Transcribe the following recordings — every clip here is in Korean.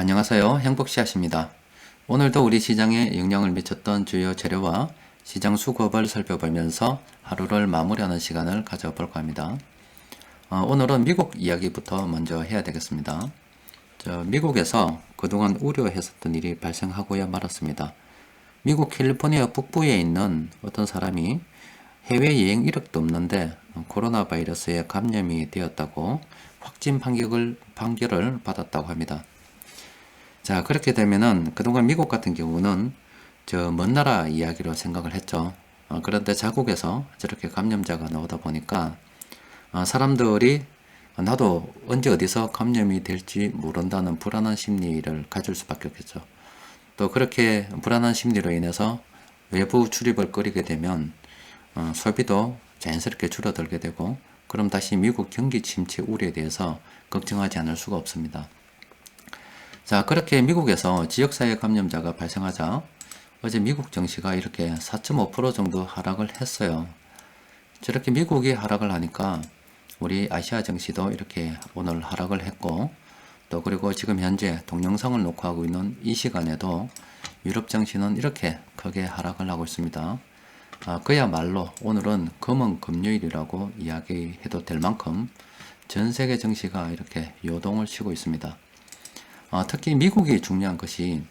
안녕하세요. 행복씨앗입니다. 오늘도 우리 시장에 영향을 미쳤던 주요 재료와 시장 수급을 살펴보면서 하루를 마무리하는 시간을 가져볼까 합니다. 어, 오늘은 미국 이야기부터 먼저 해야 되겠습니다. 저 미국에서 그동안 우려했었던 일이 발생하고야 말았습니다. 미국 캘리포니아 북부에 있는 어떤 사람이 해외여행 이력도 없는데 코로나 바이러스에 감염이 되었다고 확진 판결을 받았다고 합니다. 자, 그렇게 되면은 그동안 미국 같은 경우는 저 먼 나라 이야기로 생각을 했죠. 어, 그런데 자국에서 저렇게 감염자가 나오다 보니까 어, 사람들이 나도 언제 어디서 감염이 될지 모른다는 불안한 심리를 가질 수밖에 없겠죠. 또 그렇게 불안한 심리로 인해서 외부 출입을 꺼리게 되면 어, 소비도 자연스럽게 줄어들게 되고 그럼 다시 미국 경기 침체 우려에 대해서 걱정하지 않을 수가 없습니다. 자, 그렇게 미국에서 지역사회 감염자가 발생하자 어제 미국 증시가 이렇게 4.5% 정도 하락을 했어요. 저렇게 미국이 하락을 하니까 우리 아시아 증시도 이렇게 오늘 하락을 했고 또 그리고 지금 현재 동영상을 녹화하고 있는 이 시간에도 유럽 증시는 이렇게 크게 하락을 하고 있습니다. 아, 그야말로 오늘은 검은 금요일이라고 이야기해도 될 만큼 전 세계 증시가 이렇게 요동을 치고 있습니다. 어, 특히 미국이 중요한 것이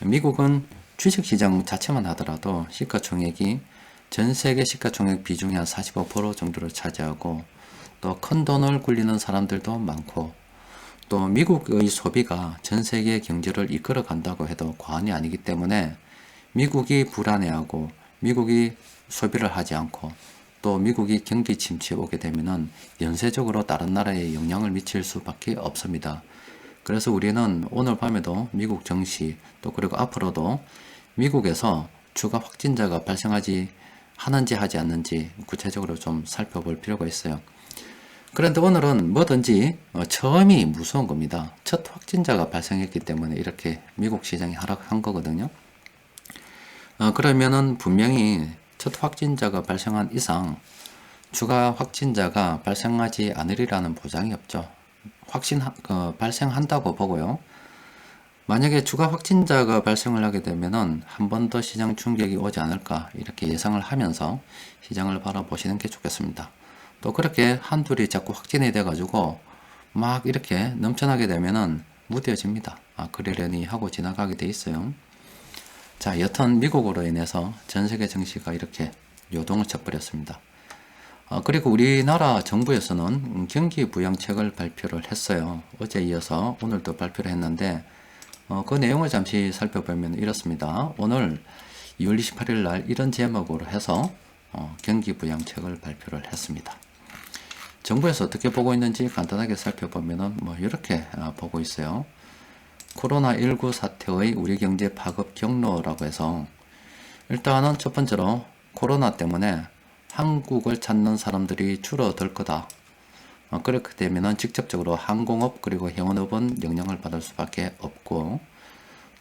미국은 주식시장 자체만 하더라도 시가총액이 전 세계 시가총액 비중이 한 45% 정도를 차지하고 또 큰 돈을 굴리는 사람들도 많고 또 미국의 소비가 전 세계 경제를 이끌어 간다고 해도 과언이 아니기 때문에 미국이 불안해하고 미국이 소비를 하지 않고 또 미국이 경기 침체에 오게 되면은 연쇄적으로 다른 나라에 영향을 미칠 수밖에 없습니다. 그래서 우리는 오늘 밤에도 미국 정시 또 그리고 앞으로도 미국에서 추가 확진자가 발생하지 하는지 하지 않는지 구체적으로 좀 살펴볼 필요가 있어요. 그런데 오늘은 뭐든지 어, 처음이 무서운 겁니다. 첫 확진자가 발생했기 때문에 이렇게 미국 시장이 하락한 거거든요. 어, 그러면은 분명히 첫 확진자가 발생한 이상 추가 확진자가 발생하지 않으리라는 보장이 없죠. 확신 어, 발생한다고 보고요. 만약에 추가 확진자가 발생을 하게 되면은 한 번 더 시장 충격이 오지 않을까 이렇게 예상을 하면서 시장을 바라보시는 게 좋겠습니다. 또 그렇게 한둘이 자꾸 확진이 돼 가지고 막 이렇게 넘쳐나게 되면은 무뎌집니다. 아, 그러려니 하고 지나가게 돼 있어요. 자, 여튼 미국으로 인해서 전 세계 증시가 이렇게 요동을 쳐버렸습니다. 어, 그리고 우리나라 정부에서는 경기 부양책을 발표를 했어요. 어제 이어서 오늘도 발표를 했는데 어, 그 내용을 잠시 살펴보면 이렇습니다. 오늘 2월 28일 날 이런 제목으로 해서 어, 경기 부양책을 발표를 했습니다. 정부에서 어떻게 보고 있는지 간단하게 살펴보면은 뭐 이렇게 어, 보고 있어요. 코로나19 사태의 우리 경제 파급 경로라고 해서 일단은 첫 번째로 코로나 때문에 한국을 찾는 사람들이 줄어들 거다. 어, 그렇게 되면은 직접적으로 항공업 그리고 해운업은 영향을 받을 수밖에 없고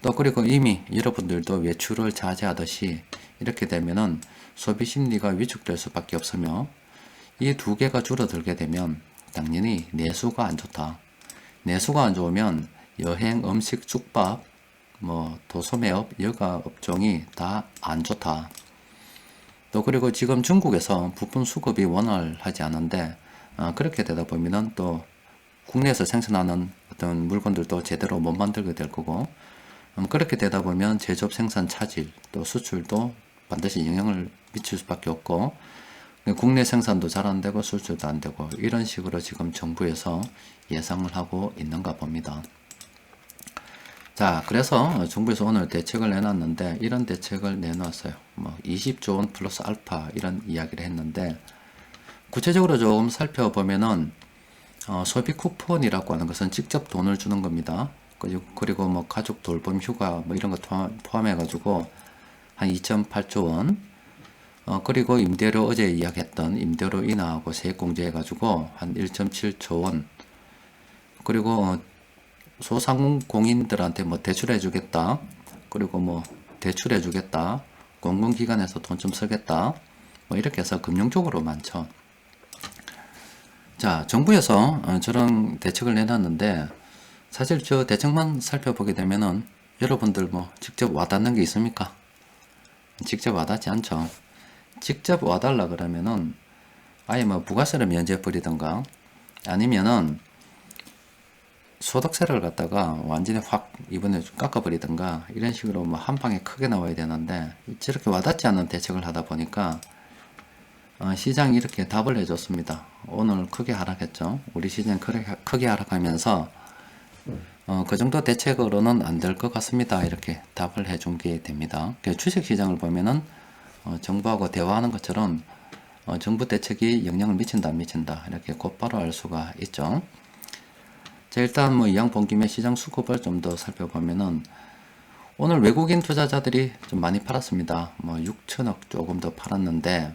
또 그리고 이미 여러분들도 외출을 자제하듯이 이렇게 되면은 소비 심리가 위축될 수밖에 없으며 이 두 개가 줄어들게 되면 당연히 내수가 안 좋다. 내수가 안 좋으면 여행, 음식, 숙박, 뭐 도소매업, 여가 업종이 다 안 좋다. 또 그리고 지금 중국에서 부품 수급이 원활하지 않은데 어, 그렇게 되다 보면은 또 국내에서 생산하는 어떤 물건들도 제대로 못 만들게 될 거고 음, 그렇게 되다 보면 제조업 생산 차질 또 수출도 반드시 영향을 미칠 수밖에 없고 국내 생산도 잘 안 되고 수출도 안 되고 이런 식으로 지금 정부에서 예상을 하고 있는가 봅니다. 자, 그래서 정부에서 오늘 대책을 내놨는데 이런 대책을 내놨어요. 뭐 20조 원 플러스 알파 이런 이야기를 했는데 구체적으로 조금 살펴보면은 어, 소비 쿠폰이라고 하는 것은 직접 돈을 주는 겁니다. 그리고, 뭐 가족 돌봄 휴가 뭐 이런 거 포함해 가지고 한 2.8조 원. 어, 그리고 임대료 어제 이야기했던 임대료 인하하고 세액 공제해 가지고 한 1.7조 원. 그리고 어, 소상공인들한테 뭐 대출해 주겠다. 그리고 뭐 대출해 주겠다. 공공기관에서 돈 좀 쓰겠다. 뭐 이렇게 해서 금융적으로 많죠. 자, 정부에서 어, 저런 대책을 내놨는데 사실 저 대책만 살펴보게 되면은 여러분들 뭐 직접 와닿는 게 있습니까? 직접 와닿지 않죠. 직접 와달라 그러면은 아예 뭐 부가세를 면제해 버리던가 아니면은 소득세를 갖다가 완전히 확 이번에 좀 깎아버리던가 이런 식으로 뭐 한 방에 크게 나와야 되는데 저렇게 와닿지 않는 대책을 하다 보니까 어, 시장이 이렇게 답을 해줬습니다. 오늘 크게 하락했죠. 우리 시장 크게, 하락하면서 어, 그 정도 대책으로는 안 될 것 같습니다. 이렇게 답을 해준 게 됩니다. 그 주식 시장을 보면은 어, 정부하고 대화하는 것처럼 어, 정부 대책이 영향을 미친다 안 미친다 이렇게 곧바로 알 수가 있죠. 자 일단 뭐 이양 본 김에 시장 수급을 좀 더 살펴보면은 오늘 외국인 투자자들이 좀 많이 팔았습니다. 뭐 6천억 조금 더 팔았는데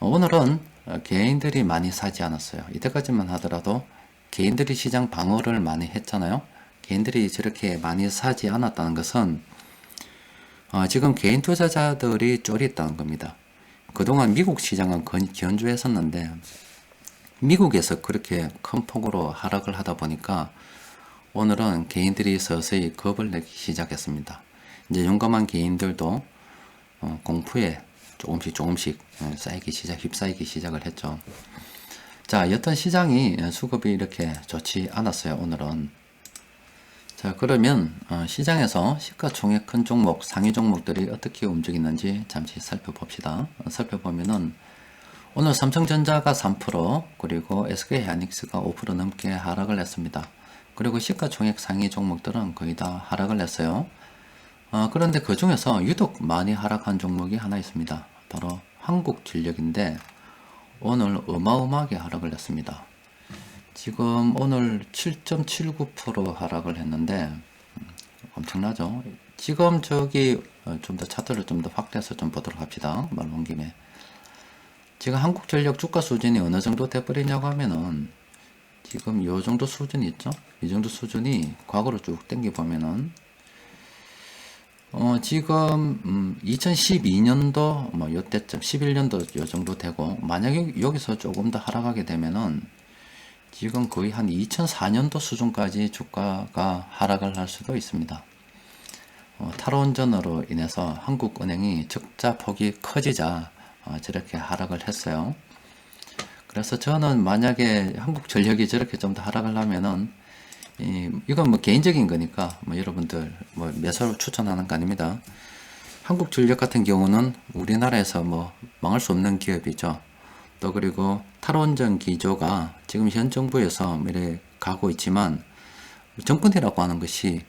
어, 오늘은 어, 개인들이 많이 사지 않았어요. 이때까지만 하더라도 개인들이 시장 방어를 많이 했잖아요. 개인들이 저렇게 많이 사지 않았다는 것은 어, 지금 개인 투자자들이 쫄있다는 겁니다. 그동안 미국 시장은 건- 견주했었는데 미국에서 그렇게 큰 폭으로 하락을 하다 보니까 오늘은 개인들이 서서히 겁을 내기 시작했습니다. 이제 용감한 개인들도 어, 공포에 조금씩 조금씩 어, 쌓이기 시작, 휩싸이기 시작을 했죠. 자, 여튼 시장이 어, 수급이 이렇게 좋지 않았어요, 오늘은. 자, 그러면 어, 시장에서 시가총액 큰 종목, 상위 종목들이 어떻게 움직이는지 잠시 살펴봅시다. 어, 살펴보면은 오늘 삼성전자가 3%, 그리고 SK하이닉스가 5% 넘게 하락을 했습니다. 그리고 시가총액 상위 종목들은 거의 다 하락을 했어요. 어, 그런데 그 중에서 유독 많이 하락한 종목이 하나 있습니다. 바로 한국전력인데 오늘 어마어마하게 하락을 했습니다. 지금 오늘 7.79% 하락을 했는데 음, 엄청나죠? 지금 저기 좀 더 차트를 좀 더 확대해서 좀 보도록 합시다. 말 온 김에 지금 한국전력 주가 수준이 어느 정도 돼버리냐고 하면은 지금 요 정도 수준이 있죠? 이 정도 수준이 과거로 쭉 당겨 보면은 어, 지금, 음, 2012년도, 뭐, 요때쯤, 11년도 요 정도 되고, 만약에 여기서 조금 더 하락하게 되면은, 지금 거의 한 2004년도 수준까지 주가가 하락을 할 수도 있습니다. 어, 탈원전으로 인해서 한국은행이 적자 폭이 커지자, 어, 저렇게 하락을 했어요. 그래서 저는 만약에 한국 전력이 저렇게 좀 더 하락을 하면은, 이, 이건 뭐 개인적인 거니까 뭐 여러분들 뭐 매수를 추천하는 거 아닙니다. 한국 전력 같은 경우는 우리나라에서 뭐 망할 수 없는 기업이죠. 또 그리고 탈원전 기조가 지금 현 정부에서 미래 가고 있지만 정권이라고 하는 것이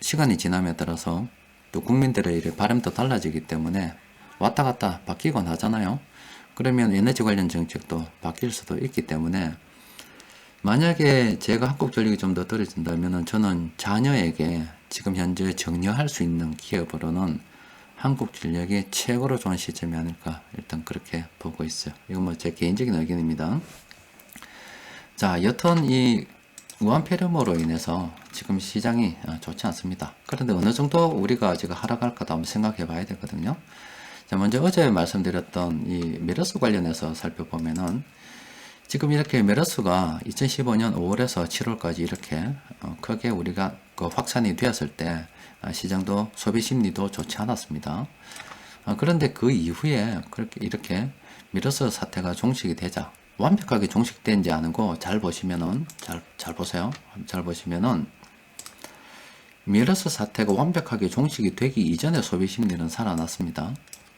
시간이 지남에 따라서 또 국민들의 이래 바람도 달라지기 때문에 왔다 갔다 바뀌곤 하잖아요. 그러면 에너지 관련 정책도 바뀔 수도 있기 때문에 만약에 제가 한국전력이 좀 더 떨어진다면 저는 자녀에게 지금 현재 정려할 수 있는 기업으로는 한국 전력이 최고로 좋은 시점이 아닐까 일단 그렇게 보고 있어요. 이건 뭐 제 개인적인 의견입니다. 자, 여튼 이 우한 폐렴으로 인해서 지금 시장이 어, 좋지 않습니다. 그런데 어느 정도 우리가 지금 하락할까도 한번 생각해 봐야 되거든요. 자, 먼저 어제 말씀드렸던 이 메르스 관련해서 살펴보면은 지금 이렇게 메르스가 2015년 5월에서 7월까지 이렇게 어, 크게 우리가 그 확산이 되었을 때 아, 시장도 소비 심리도 좋지 않았습니다. 아, 그런데 그 이후에 그렇게 이렇게 메르스 사태가 종식이 되자 완벽하게 종식된지 않고 잘 보시면은 잘, 잘 보세요. 잘 보시면은 메르스 사태가 완벽하게 종식이 되기 이전에 소비 심리는 살아났습니다.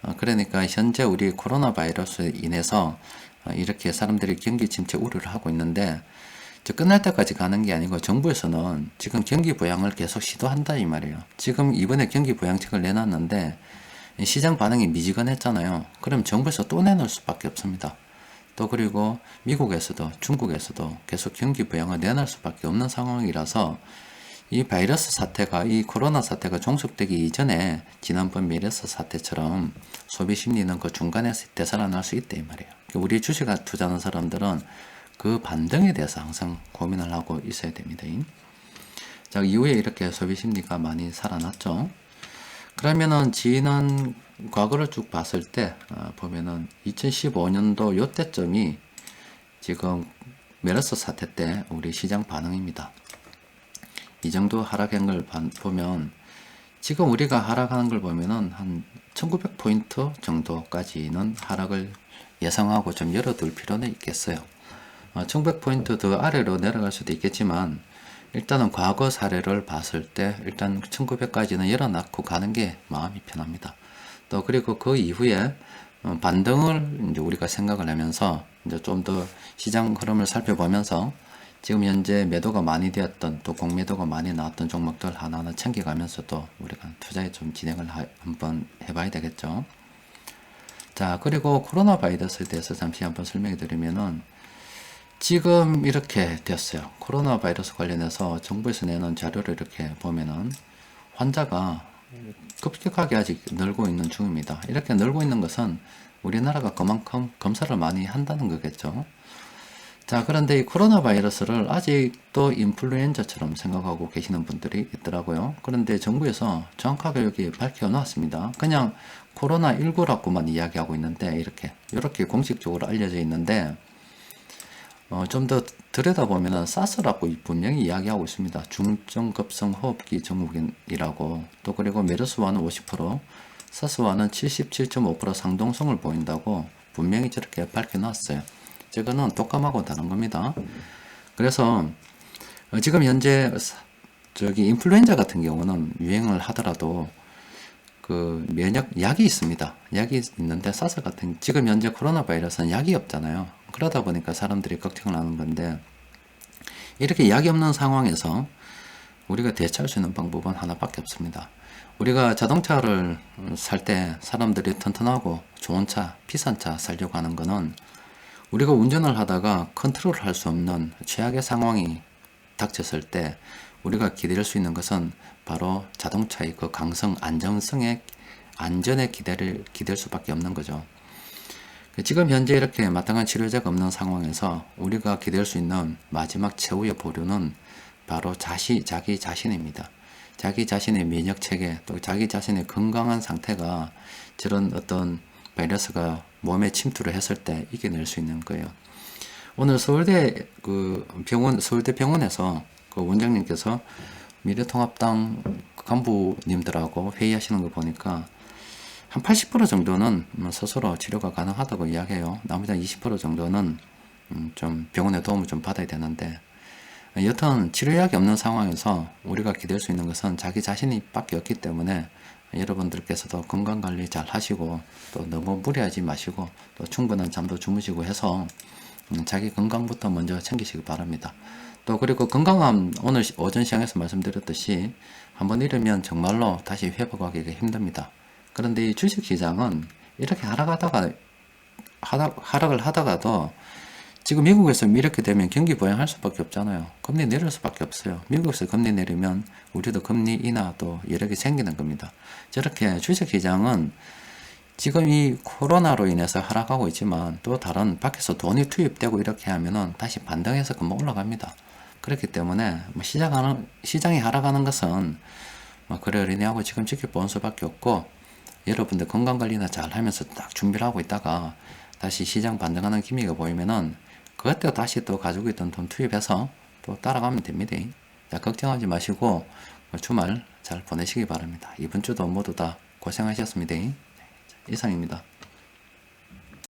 어, 그러니까 현재 우리 코로나 바이러스에 인해서 어, 이렇게 사람들이 경기 침체 우려를 하고 있는데 저 끝날 때까지 가는 게 아니고 정부에서는 지금 경기 부양을 계속 시도한다 이 말이에요. 지금 이번에 경기 부양책을 내놨는데 시장 반응이 미지근했잖아요. 그럼 정부에서 또 내놓을 수밖에 없습니다. 또 그리고 미국에서도 중국에서도 계속 경기 부양을 내놓을 수밖에 없는 상황이라서 이 바이러스 사태가 이 코로나 사태가 종속되기 이전에 지난번 메르스 사태처럼 소비 심리는 그 중간에 되살아날 수 있다 이 말이에요. 우리 주식 투자하는 사람들은 그 반등에 대해서 항상 고민을 하고 있어야 됩니다. 자 이후에 이렇게 소비 심리가 많이 살아났죠. 그러면은 지난 과거를 쭉 봤을 때 어, 보면은 2015년도 요때점이 지금 메르스 사태 때 우리 시장 반응입니다. 이 정도 하락한 걸 반- 보면 지금 우리가 하락하는 걸 보면은 한 1900포인트 정도까지는 하락을 예상하고 좀 열어둘 필요는 있겠어요. 어, 1100포인트 더 아래로 내려갈 수도 있겠지만 일단은 과거 사례를 봤을 때 일단 1900까지는 열어놓고 가는 게 마음이 편합니다. 또 그리고 그 이후에 어, 반등을 이제 우리가 생각을 하면서 이제 좀 더 시장 흐름을 살펴보면서 지금 현재 매도가 많이 되었던 또 공매도가 많이 나왔던 종목들 하나하나 챙겨가면서 또 우리가 투자에 좀 진행을 하- 한번 해봐야 되겠죠. 자 그리고 코로나 바이러스에 대해서 잠시 한번 설명해 드리면은 지금 이렇게 됐어요. 코로나 바이러스 관련해서 정부에서 내는 자료를 이렇게 보면은 환자가 급격하게 아직 늘고 있는 중입니다. 이렇게 늘고 있는 것은 우리나라가 그만큼 검사를 많이 한다는 거겠죠. 자, 그런데 이 코로나 바이러스를 아직도 인플루엔자처럼 생각하고 계시는 분들이 있더라고요. 그런데 정부에서 정확하게 여기 밝혀 놨습니다. 그냥 코로나19라고만 이야기하고 있는데, 이렇게, 이렇게 공식적으로 알려져 있는데, 어, 좀 더 들여다보면은 사스라고 분명히 이야기하고 있습니다. 중증급성 호흡기 증후군이라고 또 그리고 메르스와는 50% 사스와는 77.5% 상동성을 보인다고 분명히 저렇게 밝혀놨어요. 저거는 독감하고 다른 겁니다. 그래서 어, 지금 현재 사- 저기 인플루엔자 같은 경우는 유행을 하더라도 그 면역 약이 있습니다. 약이 있는데 사스 같은 지금 현재 코로나 바이러스는 약이 없잖아요. 그러다 보니까 사람들이 걱정을 하는 건데 이렇게 약이 없는 상황에서 우리가 대처할 수 있는 방법은 하나밖에 없습니다. 우리가 자동차를 살 때 사람들이 튼튼하고 좋은 차, 비싼 차 살려고 하는 거는 우리가 운전을 하다가 컨트롤 할 수 없는 최악의 상황이 닥쳤을 때 우리가 기댈 수 있는 것은 바로 자동차의 그 강성 안정성에 안전에 기대를 기댈 수밖에 없는 거죠. 그 지금 현재 이렇게 마땅한 치료제가 없는 상황에서 우리가 기댈 수 있는 마지막 최후의 보루는 바로 자시, 자기 자신입니다. 자기 자신의 면역 체계, 또 자기 자신의 건강한 상태가 저런 어떤 바이러스가 몸에 침투를 했을 때 이겨낼 수 있는 거예요. 오늘 서울대 그 병원, 서울대 병원에서 그 원장님께서 미래통합당 간부님들하고 회의하시는 거 보니까 한 80% 정도는 음, 스스로 치료가 가능하다고 이야기해요. 나머지 한 20% 정도는 음, 좀 병원의 도움을 좀 받아야 되는데 여튼 치료약이 없는 상황에서 우리가 기댈 수 있는 것은 자기 자신이 밖에 없기 때문에 여러분들께서도 건강 관리 잘 하시고 또 너무 무리하지 마시고 또 충분한 잠도 주무시고 해서 음, 자기 건강부터 먼저 챙기시기 바랍니다. 또 그리고 건강함 오늘 시- 오전 시장에서 말씀드렸듯이 한번 잃으면 정말로 다시 회복하기가 힘듭니다. 그런데 이 주식 시장은 이렇게 하락하다가 하락, 하락을 하다가도 지금 미국에서 이렇게 되면 경기 부양할 수밖에 없잖아요. 금리 내릴 수밖에 없어요. 미국에서 금리 내리면 우리도 금리 인하 또 여러 개 생기는 겁니다. 저렇게 주식 시장은 지금 이 코로나로 인해서 하락하고 있지만 또 다른 밖에서 돈이 투입되고 이렇게 하면은 다시 반등해서 금방 올라갑니다. 그렇기 때문에 뭐 시장하는, 시장이 하락하는 것은 뭐 그러려니하고 지금 지켜본 수밖에 없고 여러분들 건강 관리나 잘 하면서 딱 준비를 하고 있다가 다시 시장 반등하는 기미가 보이면은 그때 다시 또 가지고 있던 돈 투입해서 또 따라가면 됩니다. 자, 걱정하지 마시고 주말 잘 보내시기 바랍니다. 이번 주도 모두 다 고생하셨습니다. 네, 이상입니다.